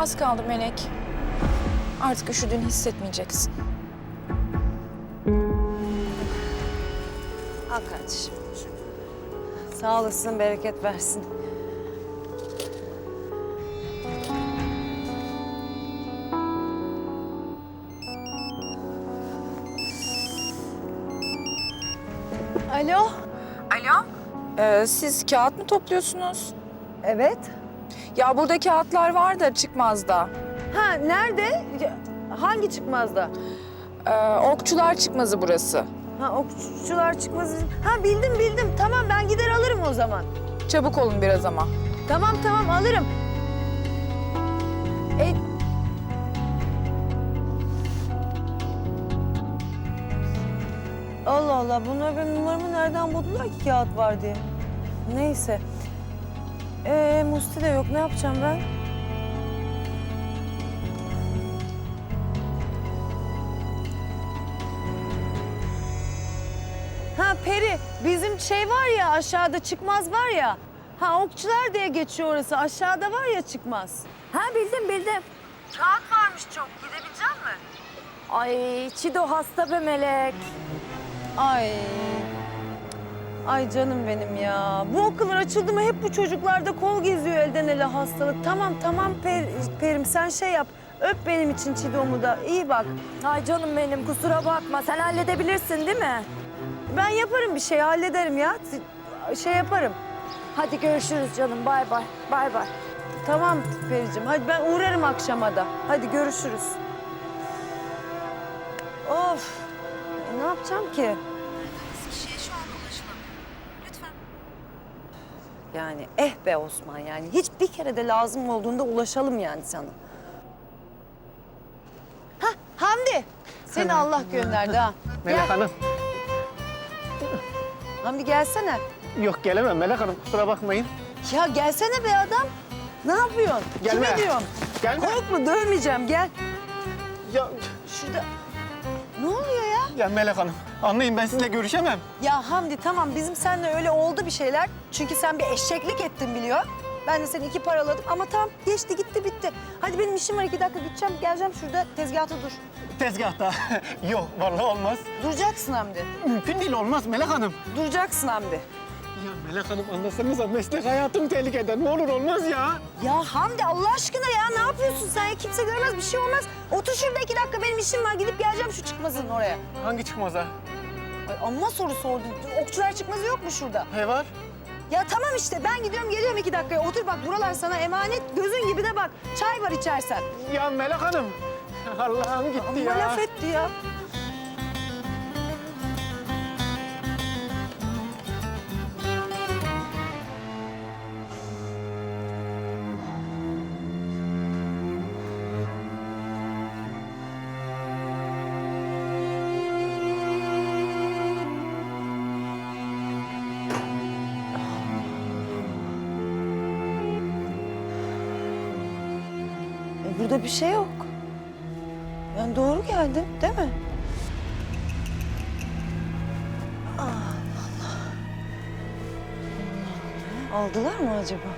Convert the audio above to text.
Az kaldı Melek. Artık üşüdüğünü hissetmeyeceksin. Al kardeşim. Sağ olasın, bereket versin. Alo. Alo? Ee, siz kağıt mı topluyorsunuz? Evet. Ya burada kağıtlar var da çıkmazda. Ha nerede? Ya, Hangi çıkmazda? Ee, okçular çıkmazı burası. Ha okçular çıkmaz. Ha bildim bildim. Tamam ben gider alırım o zaman. Çabuk olun biraz ama. Tamam tamam alırım. E... Allah Allah bunlar benim numaramı nereden buldular ki kağıt var diye. Neyse. Ee, Musti de yok ne yapacağım ben? Ha Peri bizim şey var ya aşağıda çıkmaz var ya. Ha okçular diye geçiyor orası. Aşağıda var ya çıkmaz. Ha bildim bildim. Kağıt varmış çok. Gidebilecek mi? Ay Çido hasta be melek. Ay. Ay canım benim ya. Bu okullar açıldı mı hep bu çocuklarda kol geziyor elden ele hastalık. Tamam tamam Per, Perim sen şey yap. Öp benim için Çidom'u da. İyi bak. Ay canım benim kusura bakma sen halledebilirsin değil mi? Ben yaparım bir şey hallederim ya. Şey yaparım. Hadi görüşürüz canım bay bay bay bay. Tamam Pericim. Hadi ben uğrarım akşama da. Hadi görüşürüz. Of. E, ne yapacağım ki? Yani eh be Osman yani. Hiç bir kere de lazım olduğunda ulaşalım yani sana. Hah Hamdi. Seni Allah gönderdi ha. Melek Gel. Hanım. Hamdi gelsene. Yok gelemem Melek Hanım kusura bakmayın. Ya gelsene be adam. Ne yapıyorsun? Gelme. Kime diyorum? Gelme. Korkma dövmeyeceğim gel. Ya, Şurada. Ya Melek Hanım anlayın ben sizinle görüşemem. Ya Hamdi tamam bizim seninle öyle oldu bir şeyler. Çünkü sen bir eşeklik ettin biliyor. Ben de seni iki paraladım ama tamam geçti gitti bitti. Hadi benim işim var iki dakika gideceğim geleceğim şurada tezgahta dur. Tezgahta. Yok vallahi olmaz. Duracaksın Hamdi. Mümkün değil olmaz Melek Hanım. Duracaksın Hamdi. Ya Melek Hanım anlasanıza meslek hayatım tehlikede. Ne olur olmaz ya. Ya Hamdi Allah aşkına ya ne yapıyorsun sen ya? Kimse görmez bir şey olmaz. Otur şurada iki dakika benim işim var gidip geleceğim şu çıkmazın oraya. Hangi çıkmaza? Ay amma soru sordun. Okçular çıkmazı yok mu şurada? He var. Ya tamam işte ben gidiyorum geliyorum iki dakikaya. Otur bak buralar sana emanet. Gözün gibi de bak. Çay var içersen. Ya Melek Hanım. Allah'ım gitti Amma ya. laf etti ya. Burada bir şey yok. Ben doğru geldim değil mi? Allah. Allah Allah. Aldılar mı acaba?